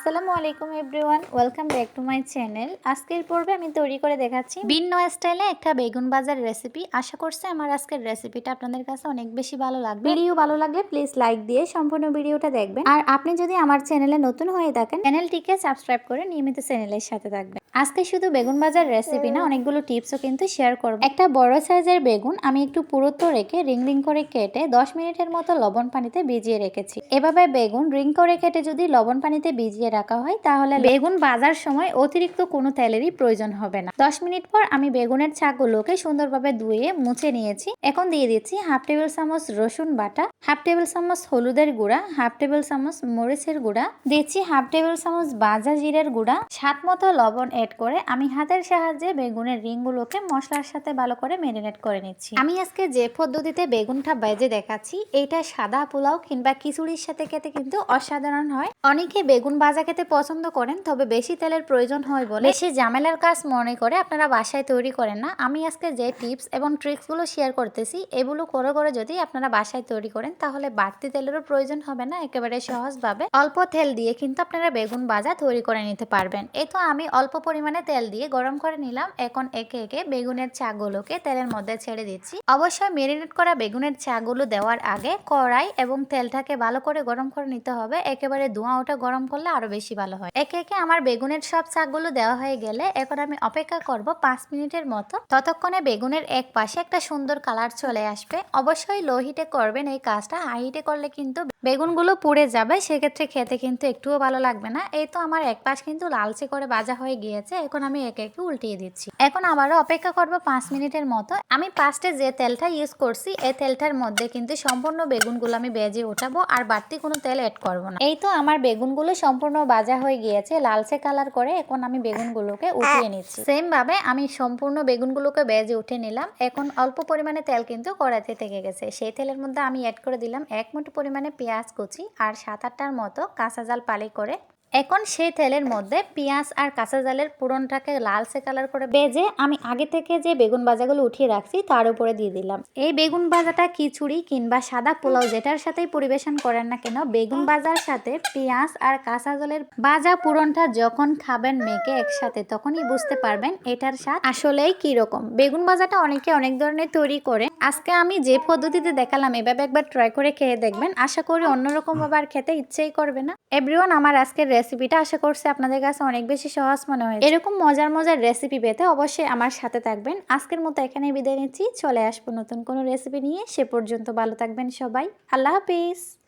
আসসালামু আলাইকুম everyone welcome back to my channel. আজকের পর্বে আমি তৈরি করে দেখাচ্ছি ভিন্ন স্টাইলে একটা বেগুন বাজার রেসিপি। আশা করছি আমার আজকের রেসিপিটা আপনাদের কাছে অনেক বেশি ভালো লাগবে। ভিডিও ভালো লাগলে প্লিজ লাইক দিয়ে সম্পূর্ণ ভিডিওটা দেখবেন। আর আপনি যদি আমার চ্যানেলে নতুন হয়ে থাকেন চ্যানেলটিকে সাবস্ক্রাইব করে নিয়মিত চ্যানেলের সাথে থাকবেন। আজকে শুধু বেগুন ভাজার রেসিপি না অনেকগুলো টিপসও কিন্তু শেয়ার করব। একটা বড় সাইজের বেগুন আমি একটু পুরুত্ব রেখে রিং রিং করে কেটে দশ মিনিটের মতো লবণ পানিতে ভিজিয়ে রেখেছি। এভাবে বেগুন রিং করে কেটে যদি লবণ পানিতে ভিজিয়ে রাখা হয় তাহলে বেগুন ভাজার সময় অতিরিক্ত কোনো তেলেরই প্রয়োজন হবে না। দশ মিনিট পর আমি বেগুনের ছাকগুলোকে সুন্দরভাবে ধুয়ে মুছে নিয়েছি। এখন দিয়ে দিচ্ছি হাফ টেবিল চামচ রসুন বাটা হাফ টেবিল চামচ হলুদের গুঁড়া হাফ টেবিল চামচ মরিচের গুঁড়া দিচ্ছি হাফ টেবিল চামচ বাজা জিরের গুঁড়া স্বাদ মতো লবণ এড করে আমি হাতের সাহায্যে বেগুনের রিংগুলোকে মশলার সাথে ভালো করে ম্যারিনেট করে নিচ্ছি। আমি আজকে যে পদ্ধতিতে বেগুনটা বেজে দেখাচ্ছি এইটা সাদা পোলাও কিংবা খিচুড়ির সাথে খেতে কিন্তু অসাধারণ হয়। অনেকে বেগুন ভাজা খেতে পছন্দ করেন তবে বেশি তেলের প্রয়োজন হয় বলে। বেশি ঝামেলার কাজ মনে করে আপনারা বাসায় তৈরি করেন না। আমি আজকে যে টিপস এবং ট্রিক্সগুলো শেয়ার করতেছি এগুলো করে করে যদি আপনারা বাসায় তৈরি করেন তাহলে বাড়তি তেলেরও প্রয়োজন হবে না একেবারে সহজভাবে। অল্প তেল দিয়ে কিন্তু আপনারা বেগুন ভাজা তৈরি করে নিতে পারবেন। এই তো আমি অল্প পরিমাণে তেল দিয়ে গরম করে নিলাম। এখন একে একে বেগুনের চাগুলোকে তেলের মধ্যে ছেড়ে দিচ্ছি। অবশ্যই মেরিনেট করা বেগুনের চাগুলো দেওয়ার আগে কড়াই এবং তেলটাকে ভালো করে গরম করে নিতে হবে। একেবারে ধোঁয়া ওটা গরম করলে আরও বেশি ভালো হয়। একে একে আমার বেগুনের সব চাকগুলো দেওয়া হয়ে গেলে এখন আমি অপেক্ষা করব পাঁচ মিনিটের মতো। ততক্ষণে বেগুনের এক পাশে একটা সুন্দর কালার চলে আসবে। অবশ্যই লো হিটে করবেন এই কাজটা। হাই হিটে করলে কিন্তু বেগুনগুলো পুড়ে যাবে, সেক্ষেত্রে খেতে কিন্তু একটুও ভালো লাগবে না। এই তো আমার এক পাশ কিন্তু লালচে করে ভাজা হয়ে গিয়েছে, এখন আমি একে একে উল্টিয়ে দিচ্ছি। এখন আবারও অপেক্ষা করব পাঁচ মিনিটের মতো। আমি পাঁচটে যে তেলটা ইউজ করছি, এই তেলটার মধ্যে কিন্তু সম্পূর্ণ বেগুনগুলো আমি বেজে উঠাবো, আর বাড়তি কোনো তেল অ্যাড করব না। এই তো আমার বেগুনগুলো সম্পূর্ণ ভাজা হয়ে গিয়েছে, লালচে কালার করে এখন আমি বেগুনগুলোকে উঠিয়ে নিচ্ছি। সেম ভাবে আমি সম্পূর্ণ বেগুনগুলোকে বেজে উঠে নিলাম, এখন অল্প পরিমাণে তেল কিন্তু কড়াইতে থেকে গেছে। সেই তেলের মধ্যে আমি অ্যাড করে দিলাম এক মুঠো পরিমাণে পেঁয়াজ কুচি আর সাত আটটার মতো কাঁচা জাল পালে করে এখন সেই তেলের মধ্যে পেঁয়াজ আর কাঁচা জালের পুরনটাকে লালচে কালার করে বেজে আমি আগে থেকে যে বেগুন ভাজাগুলো উঠিয়ে রাখছি তার উপরে দিয়ে দিলাম। এই বেগুন ভাজাটা খিচুড়ি কিংবা সাদা পোলাও যেটার সাথেই পরিবেশন করেন না কেন, বেগুন ভাজার সাথে পেঁয়াজ আর কাঁচা জলের ভাজা পুরনটা যখন খাবেন মেখে একসাথে তখনই বুঝতে পারবেন এটার স্বাদ আসলেই কীরকম। বেগুন ভাজাটা অনেকে অনেক ধরনের তৈরি করে। আজকে আমি যে পদ্ধতিতে দেখালাম এভাবে একবার ট্রাই করে খেয়ে দেখবেন। আশা করি অন্যরকম ভাবে আর খেতে ইচ্ছেই করবে না। এভরিওয়ান আমার আজকের রেসিপিটা আশা করছি আপনাদের কাছে অনেক বেশি সহজ মনে হয় এরকম মজার মজার রেসিপি পেতে অবশ্যই আমার সাথে থাকবেন। আজকের মতো এখানে বিদায় নিচ্ছি। চলে আসব নতুন কোনো রেসিপি নিয়ে। সে পর্যন্ত ভালো থাকবেন সবাই। আল্লাহ হাফিজ।